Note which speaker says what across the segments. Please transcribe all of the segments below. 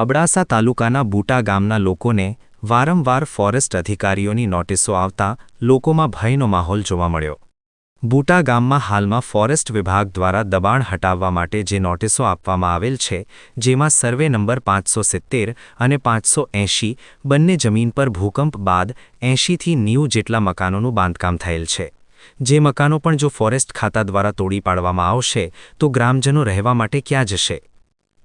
Speaker 1: અબડાસા તાલુકાના બુટા ગામના લોકોને વારંવાર ફોરેસ્ટ અધિકારીઓની નોટિસો આવતા લોકોમાં ભયનો માહોલ જોવા મળ્યો. બુટા ગામમાં હાલમાં ફોરેસ્ટ વિભાગ દ્વારા દબાણ હટાવવા માટે જે નોટિસો આપવામાં આવેલ છે, જેમાં સર્વે નંબર પાંચસો સિત્તેર અને પાંચસો એંશી બંને જમીન પર ભૂકંપ બાદ એંશીથી નેવું જેટલા મકાનોનું બાંધકામ થયેલ છે. જે મકાનો પણ જો ફોરેસ્ટ ખાતા દ્વારા તોડી પાડવામાં આવશે, તો ગ્રામજનો રહેવા માટે ક્યાં જશે?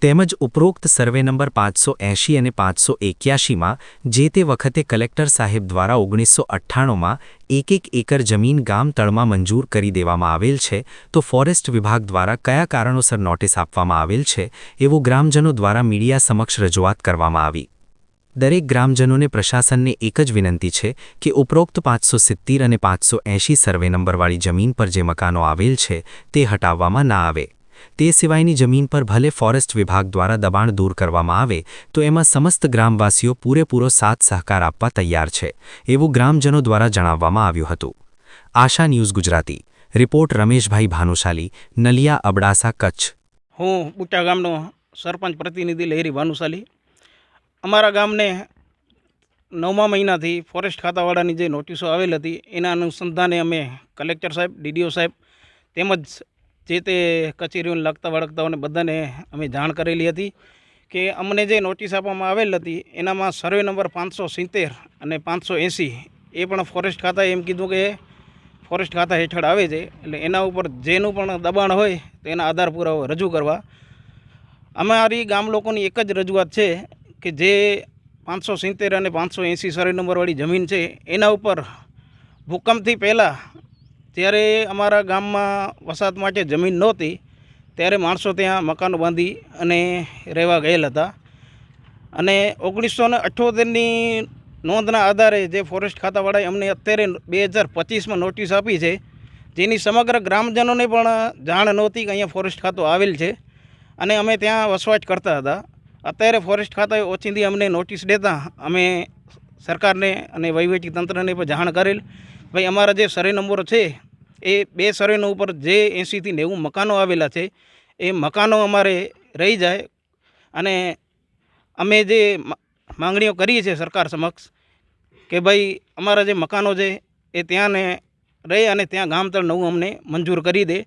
Speaker 1: તેમજ ઉપરોક્ત સર્વે નંબર પાંચસો એંશી અને પાંચસો એક્યાશીમાં, જે તે વખતે કલેક્ટર સાહેબ દ્વારા ઓગણીસો અઠ્ઠાણુંમાં એક એક એકર જમીન ગામ તળમાં મંજૂર કરી દેવામાં આવેલ છે, તો ફોરેસ્ટ વિભાગ દ્વારા કયા કારણોસર નોટિસ આપવામાં આવેલ છે, એવું ગ્રામજનો દ્વારા મીડિયા સમક્ષ રજૂઆત કરવામાં આવી. દરેક ગ્રામજનોને પ્રશાસનને એક જ વિનંતી છે કે ઉપરોક્ત પાંચસો સિત્તેર અને પાંચસો એંશી સર્વે નંબરવાળી જમીન પર જે મકાનો આવેલ છે, તે હટાવવામાં ના આવે. તે સિવાયની જમીન પર ભલે ફોરેસ્ટ વિભાગ દ્વારા દબાણ દૂર કરવામાં આવે, તો એમાં સમસ્ત ગ્રામવાસીઓ પૂરેપૂરો સાથ સહકાર આપવા તૈયાર છે, એવું ગ્રામજનો દ્વારા જણાવવામાં આવ્યું હતું. આશા ન્યૂઝ ગુજરાતી. રિપોર્ટ રમેશભાઈ ભાનુશાલી, નલિયા અબડાસા કચ્છ.
Speaker 2: હું બુટ્ટા ગામનો સરપંચ પ્રતિનિધિ લહેરી ભાનુશાલી. અમારા ગામને નવમા મહિનાથી ફોરેસ્ટ ખાતાવાળાની જે નોટિસો આવેલ હતી, એના અનુસંધાને અમે કલેક્ટર સાહેબ, ડીડીઓ સાહેબ તેમજ જે તે કચેરીઓને લગતા વળગતાઓને બધાને અમે જાણ કરેલી હતી કે અમને જે નોટિસ આપવામાં આવેલ હતી, એનામાં સર્વે નંબર પાંચસો સિત્તેર અને પાંચસો એંસી, એ પણ ફોરેસ્ટ ખાતાએ એમ કીધું કે ફોરેસ્ટ ખાતા હેઠળ આવે છે, એટલે એના ઉપર જેનું પણ દબાણ હોય, તો એના આધાર પુરાવો રજૂ કરવા. અમારી ગામ લોકોની એક જ રજૂઆત છે કે જે પાંચસો સિત્તેર અને પાંચસો એંસી સર્વે નંબરવાળી જમીન છે, એના ઉપર ભૂકંપથી પહેલાં જ્યારે અમારા ગામમાં વસાહત માટે જમીન નહોતી, ત્યારે માણસો ત્યાં મકાનો બાંધી અને રહેવા ગયેલ હતા. અને ઓગણીસો ને અઠ્ઠોતેરની નોંધના આધારે જે ફોરેસ્ટ ખાતાવાળાએ અમને અત્યારે બે હજાર પચીસમાં નોટિસ આપી છે, જેની સમગ્ર ગ્રામજનોને પણ જાણ નહોતી કે અહીંયા ફોરેસ્ટ ખાતું આવેલ છે. અને અમે ત્યાં વસવાટ કરતા હતા. અત્યારે ફોરેસ્ટ ખાતાએ ઓચિંતી અમને નોટિસ દેતા અમે સરકારને અને વહીવટી તંત્રને પણ જાણ કરેલ, ભાઈ, અમારા જે સરે નંબરો છે એ બે સર્વેનો ઉપર જે એંશીથી નેવું મકાનો આવેલા છે, એ મકાનો અમારે રહી જાય અને અમે જે માંગણીઓ કરીએ છીએ સરકાર સમક્ષ કે ભાઈ અમારા જે મકાનો છે, એ ત્યાંને રહે અને ત્યાં ગામતળ નવું અમને મંજૂર કરી દે.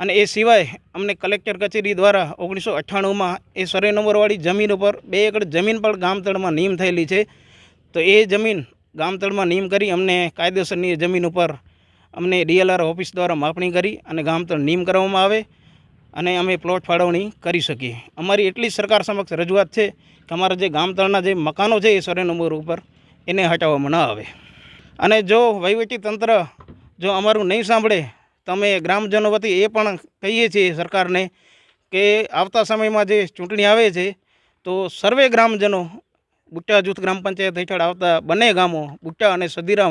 Speaker 2: અને એ સિવાય અમને કલેક્ટર કચેરી દ્વારા ઓગણીસો અઠ્ઠાણુંમાં એ સર્વે નંબરવાળી જમીન ઉપર બે એકર જમીન પણ ગામતળમાં નિયમ થયેલી છે. તો એ જમીન ગામતળમાં નિયમ કરી અમને કાયદેસરની જમીન ઉપર અમને ડીએલઆર ઓફિસ દ્વારા માપણી કરી અને ગામતળ નિયમ કરવામાં આવે અને અમે પ્લોટ ફાળવણી કરી શકીએ. અમારી એટલી સરકાર સમક્ષ રજૂઆત છે કે અમારા જે ગામતળના જે મકાનો છે એ સરે નંબર ઉપર એને હટાવવામાં ન આવે. અને જો તંત્ર જો અમારું નહીં સાંભળે તો અમે ગ્રામજનો વતી એ પણ કહીએ છીએ સરકારને કે આવતા સમયમાં જે ચૂંટણી આવે છે, તો સર્વે ગ્રામજનો બુટ્ટા જૂથ ગ્રામ પંચાયત હેઠળ આવતા બંને ગામો બુટ્ટા અને સદીરા